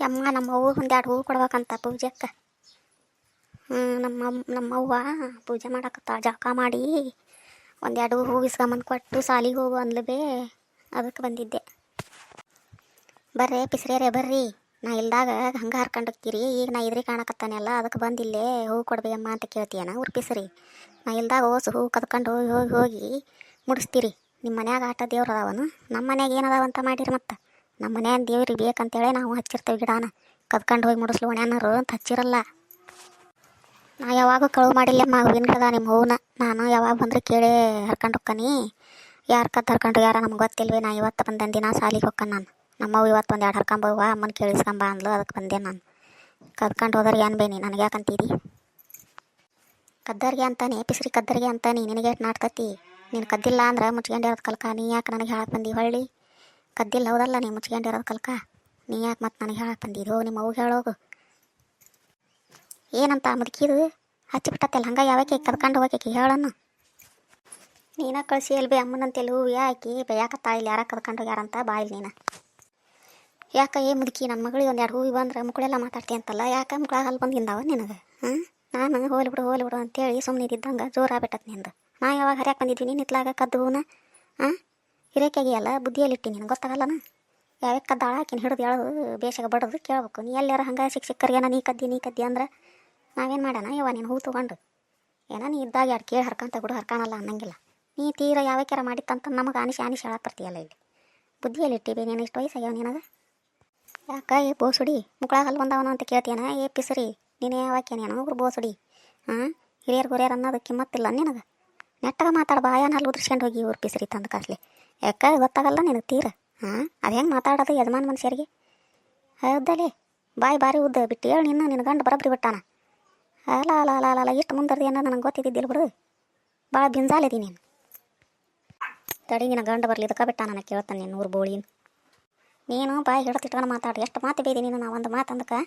ಯಮ್ಮ, ನಮ್ಮ ಅವ್ವ ಒಂದೆರಡು ಹೂವು ಕೊಡ್ಬೇಕಂತ ಪೂಜೆಕ್ಕೆ. ಹ್ಞೂ ನಮ್ಮ ನಮ್ಮವ್ವ ಪೂಜೆ ಮಾಡಕತ್ತ ಜಳಕ ಮಾಡಿ ಒಂದೆರಡು ಹೂವು ಇಸ್ಕೊಂಬಂದು ಕೊಟ್ಟು ಸಾಲಿಗೆ ಹೋಗು ಅಂದ್ಲಬೇ ಅದಕ್ಕೆ ಬಂದಿದ್ದೆ. ಬರ್ರಿ ಪಿಸ್ರಿಯರೇ, ಬರ್ರಿ. ನಾ ಇಲ್ದಾಗ ಹಂಗೆ ಹರ್ಕೊಂಡಿರ್ತೀರಿ ಈಗ ನಾ ಇದ್ರಿ ಕಾಣಕತ್ತಾನೆಲ್ಲ ಅದಕ್ಕೆ ಬಂದಿಲ್ಲೇ ಹೂವು ಕೊಡ್ಬೇ ಅಮ್ಮ ಅಂತ ಕೇಳ್ತೀಯನ ಉರ್ಪಿಸ್ರಿ ನಾ ಇಲ್ದಾಗ ಓಸು ಹೂವು ಕದ್ಕೊಂಡು ಹೋಗಿ ಹೋಗಿ ಹೋಗಿ ಮುಡಿಸ್ತೀರಿ. ನಿಮ್ಮ ಮನ್ಯಾಗ ಆಟ ದೇವ್ರು ಅದಾವನು? ನಮ್ಮ ಮನ್ಯಾಗ ಏನದಾವಂತ ಮಾಡಿರಿ ಮತ್ತೆ? ನಮ್ಮ ಮನ್ಯಾನ ದೇವ್ರಿಗೆ ಬೇಕಂತೇಳಿ ನಾವು ಹಚ್ಚಿರ್ತೇವೆ ಗಿಡನ. ಕದ್ಕೊಂಡು ಹೋಗಿ ಮುಡಿಸ್ಲು ಒಣ್ಯಾನರು ಅಂತ ಹಚ್ಚಿರಲ್ಲ. ನಾ ಯಾವಾಗ ಕಳುವು ಮಾಡಿಲ್ಲಮ್ಮ ಹೂವಿನ ಗಿಡದ ನಿಮ್ಮ ಹೂವನ್ನ ನಾನು ಯಾವಾಗ ಬಂದ್ರೆ ಕೇಳಿ ಹರ್ಕೊಂಡು ಹೋಕ್ಕನಿ ಯಾರು ಕದ್ದು ಹರ್ಕೊಂಡು ಯಾರ ನಮ್ಗೆ ಗೊತ್ತಿಲ್ವೇ, ನಾ ಇವತ್ತು ಬಂದೇನು ದಿನ ಸಾಲಿಗೆ ಹೋಗ್ಕ ನಾನು. ನಮ್ಮವ್ವ ಇವತ್ತು ಒಂದು ಎರಡು ಹರ್ಕೊಂಬವ್ವ ಅಮ್ಮನ ಕೇಳಿಸ್ಕೊಂಬ ಅಂದ್ಲು ಅದಕ್ಕೆ ಬಂದೆ ನಾನು. ಕದ್ಕೊಂಡು ಹೋದ್ರೆ ಏನು ಬೇನಿ, ನನಗೆ ಯಾಕಂತೀರಿ ಕದ್ದರಿಗೆ ಅಂತಾನೆ, ಪಿಸ್ರಿ ಕದ್ದರಿಗೆ ಅಂತಾನೆ, ನಿನಗೆ ನಾಟ್ಕತಿ? ನೀನು ಕದ್ದಿಲ್ಲ ಅಂದ್ರೆ ಮುಚ್ಕೊಂಡಿರೋದು ಕಲ್ಕ? ನೀ ಯಾಕೆ ನನಗೆ ಹೇಳಕ್ಕೆ ಬಂದಿ ಹೊಳ್ಳಿ? ಕದ್ದಿಲ್ಲ, ಹೌದಲ್ಲ ನೀ ಮುಚ್ಕೊಂಡಿರೋದು ಕಲ್ಕ? ನೀ ಯಾಕೆ ಮತ್ತೆ ನನಗೆ ಹೇಳಕ್ಕೆ ಬಂದಿದ್ದು ನಿಮ್ಮ ಅವು ಹೇಳೋಗು. ಏನಂತ ಮುದುಕಿದು ಹಚ್ಚಿಬಿಟ್ಟತ್ತಲ್ಲ ಹಂಗೆ ಯಾವಕ್ಕೆ ಕದ್ಕೊಂಡು ಹೋಗಕ್ಕೆ ಹೇಳನ್ನು ನೀನ ಕಳಿಸಿ ಎಲ್ಲಿ ಬಿ ಅಮ್ಮನಂತೆಲ್ಲ ಹೂವು ಯಾಕಿ ಬೇಯಾಕತ್ತಾ ಇಲ್ಲಿ ಯಾರ ಕದ್ಕೊಂಡು ಹೋಗ್ಯಾರಂತ ಬಾಯಿಲ್ ನೀನು. ಯಾಕೆ ಏ ಮುದುಕಿ ನನ್ನ ಮಗಳಿಗೆ ಒಂದು ಎರಡು ಹೂವು ಬಂದ್ರೆ ಮುಕ್ಕಳೆಲ್ಲ ಮಾತಾಡ್ತಿ ಅಂತಲ್ಲ, ಯಾಕೆ ಮುಕ್ಕಳ ಅಲ್ಲಿ ಬಂದಿಂದಾವ ನಿನಗೆ? ಹಾಂ? ನಾನು ಹೋಲಿ ಬಿಡು ಹೋಲಿ ಬಿಡು ಅಂತೇಳಿ ಸುಮ್ಮನೆ ಇದ್ದಂಗೆ ಜೋರ ಬಿಟ್ಟತ್ ನಿಂದು. ನಾ ಯಾವಾಗ ಹರ್ಯಾಕೆ ಬಂದಿದ್ವಿ, ನೀನು ಇತ್ಲಾಗ ಕದ್ದು ಹೂನ? ಹಾಂ? ಹಿರೇಕೆಗಿಯಲ್ಲ ಬುದ್ಧಿಯಲ್ಲಿಟ್ಟಿ ನಿನಗೆ ಗೊತ್ತಾಗಲ್ಲನ? ಯಾವ್ಯಾಕೆ ಕದ್ದಾಳ ಆಕಿನ ಹಿಡಿದು ಎಳೆದು ಬೇಷಾಗ ಬಡದು ಕೇಳ್ಬೇಕು. ನೀ ಎಲ್ಲಾರ ಹಂಗೆ ಶಿಕ್ಷಕರಿಗೇನ ನೀ ಕದ್ದಿ ನೀ ಕದ್ದಿ ಅಂದ್ರೆ ನಾವೇನು ಮಾಡೋಣ ಯವ್ವ ನೀನು ಹೂ ತೊಗೊಂಡು. ಏನೋ ನೀ ಇದ್ದಾಗ ಎರಡು ಕೇಳಿ ಹರ್ಕಂತ ಬಿಡು ಹರ್ಕಾಣಲ್ಲ ಅನ್ನಂಗಿಲ್ಲ. ನೀ ತೀರ ಯಾವ್ಯಾಕ್ಯಾರ ಮಾಡಿತ್ತಂತ ನಮಗೆ ಆನಿಸಿ ಆನಿಸಿ ಹೇಳಕ್ಕೆ ಬರ್ತೀಯಲ್ಲ ಇಲ್ಲಿ. ಬುದ್ಧಿಯಲ್ಲಿ ಇಟ್ಟಿವಿ ನೀನು ಇಷ್ಟು ವಯಸ್ಸಾಗ್ಯಾವ ನಿನಗೆ? ಯಾಕ ಏ ಬೋಸುಡಿ ಮುಕ್ಕಳಾಗ ಅಲ್ಲಿ ಬಂದವನು ಅಂತ ಕೇಳ್ತೀಯನ? ಏ ಪಿಸರಿ, ನೀನು ಯಾವಾಕ್ಯಾನೇನೋ ಒಬ್ರು ಬೋಸುಡಿ? ಹಾಂ ಹಿರಿಯರು ಗುರಿಯರು ಅನ್ನೋದು ಕಿಮ್ಮತ್ತಿಲ್ಲ ನಿನಗೆ? ನೆಟ್ಟಾಗ ಮಾತಾಡ, ಬಾಯನ ಅಲ್ಲಿ ಉದ್ರಿಸ್ಕೊಂಡು ಹೋಗಿ ಇವ್ರು ಪಿಸರಿ ತಂದು ಕಾಸ್ಲಿ. ಯಾಕ ಗೊತ್ತಾಗಲ್ಲ ನಿನಗೆ ತೀರ? ಹಾಂ ಅದು ಹೆಂಗೆ ಮಾತಾಡೋದು ಯಜಮಾನ್ ಮನುಷ್ಯರಿಗೆ? ಹೌದಲ್ಲಿ ಬಾಯಿ ಬಾರಿ ಉದ್ದ ಬಿಟ್ಟು ಹೇಳಿ ನಿನ್ನ ನಿನ್ನ ಗಂಡು ಬರಬ್ರಿ ಬಿಟ್ಟಾನ. ಅಲ್ಲ ಅಲ್ಲ ಅಲ್ಲ ಅಲ್ಲ ಇಷ್ಟು ಮುಂದರ್ದು ಏನೋ ನನಗೆ ಗೊತ್ತಿದ್ದಿಲ್ಲ ಬಿಡು. ಭಾಳ ಬಿಂಜಾಲಿದಿ ನೀನು. ತಡಿ, ನಿನ್ನ ಗಂಡು ಬರಲಿ, ಇದಕ್ಕೆ ಬಿಟ್ಟ ನಾನು ಕೇಳ್ತಾನೆ ನೀನು ನೂರು ಬೋಳಿನ. ನೀನು ಬಾಯಿ ಹಿಡ್ತಿಟ್ಕೊಂಡು ಮಾತಾಡಿ, ಎಷ್ಟು ಮಾತು ಬೈದಿ ನೀನು? ನಾ ಒಂದು ಮಾತು ಅಂದಕ್ಕೆ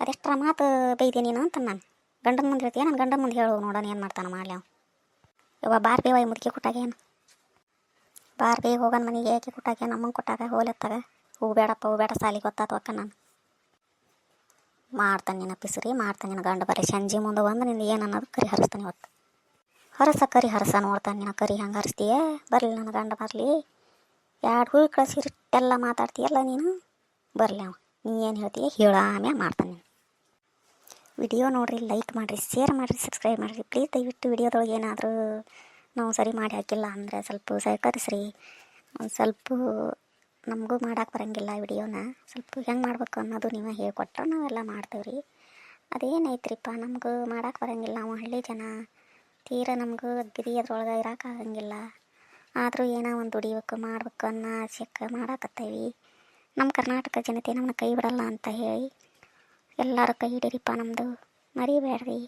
ಅದೆಷ್ಟರ ಮಾತು ಬೈದಿ ನೀನು ಅಂತ ನಾನು. ಗಂಡನ ಮುಂದೆ ಹೇಳ್ತೀಯ ನನ್ನ ಗಂಡನ ಮುಂದೆ ಹೇಳು ನೋಡೋಣ ಏನು ಮಾಡ್ತಾನೆ ಮಾಡ್ಲಿ ಅವ ಬಾರ್ ಬೇವಾಯಿ ಮುದುಕಿ ಕೊಟ್ಟಾಗ ಏನು ಬಾರ್ ಬೇ ಹೋಗನ ಮನೆಗೆ, ಏಕೆ ಕೊಟ್ಟಾಗ ನಮ್ಮ ಕೊಟ್ಟಾಗ ಹೋಲತ್ತಾಗ ಹೂ ಬೇಡಪ್ಪ ಹೂ ಬೇಡ ಸಾಲಿ, ಗೊತ್ತಾತು ಅಕ್ಕ ನಾನು. ಮಾಡ್ತಾನೆ ನಿನ್ನ ಪಿಸ್ರಿ, ಮಾಡ್ತಾನೆ ನಿನ್ನ ಗಂಡ ಬರೀ ಸಂಜೆ ಮುಂದೆ ಬಂದು ನಿಂದು ಏನು ಅನ್ನೋದು ಕರಿ ಹರಿಸ್ತಾನೆ ಇವತ್ತು. ಹರಸ, ಕರಿ ಹರಸ ನೋಡ್ತಾನೆ ನಿನ್ನ ಕರಿ ಹಂಗೆ ಹರಿಸ್ತೀಯ? ಬರಲಿ ನನ್ನ ಗಂಡ ಬರಲಿ. ಎರಡು ಹೂ ಕಳಿಸಿರಿಟ್ಟೆಲ್ಲ ಮಾತಾಡ್ತೀಯಲ್ಲ ನೀನು? ಬರಲಿ ಅವ. ನೀ ಏನು ಹೇಳ್ತೀಯ ಹೇಳ ಆಮೇಲೆ ಮಾಡ್ತಾನೆ ವಿಡಿಯೋ ನೋಡಿರಿ, ಲೈಕ್ ಮಾಡಿರಿ, ಶೇರ್ ಮಾಡಿರಿ, ಸಬ್ಸ್ಕ್ರೈಬ್ ಮಾಡಿರಿ. ಪ್ಲೀಸ್ ದಯವಿಟ್ಟು ವಿಡಿಯೋದೊಳಗೆ ಏನಾದರೂ ನಾವು ಸರಿ ಮಾಡಿ ಹಾಕಿಲ್ಲ ಅಂದರೆ ಸ್ವಲ್ಪ ಸಹಕರಿಸ್ರಿ. ಒಂದು ಸ್ವಲ್ಪ ನಮಗೂ ಮಾಡಕ್ಕೆ ಬರೋಂಗಿಲ್ಲ ವಿಡಿಯೋನ. ಸ್ವಲ್ಪ ಹೆಂಗೆ ಮಾಡ್ಬೇಕು ಅನ್ನೋದು ನೀವು ಹೇಳ್ಕೊಟ್ರೆ ನಾವೆಲ್ಲ ಮಾಡ್ತೇವೆ ರೀ ಅದೇನೈತ್ರಿಪ್ಪ, ನಮಗೂ ಮಾಡಕ್ಕೆ ಬರೋಂಗಿಲ್ಲ. ನಾವು ಹಳ್ಳಿ ಜನ. ತೀರ ನಮಗೂ ಅಗ್ದಿ ಅದ್ರೊಳಗೆ ಇರೋಕ್ಕಾಗಂಗಿಲ್ಲ ಆದರೂ ಏನೋ ಒಂದು ದುಡಿಬೇಕು, ಮಾಡ್ಬೇಕು ಅನ್ನೋ ಆಸೆಕ್ಕೆ ಮಾಡಾಕತ್ತೇವಿ. ನಮ್ಮ ಕರ್ನಾಟಕ ಜನತೆ ನಮ್ಮನ್ನ ಕೈ ಬಿಡಲ್ಲ ಅಂತ ಹೇಳಿ ಎಲ್ಲರೂ ಕೈ ಹಿಡೀರಿಪ್ಪ ನಮ್ಮದು ಮರಿಬೇಡ್ರಿ.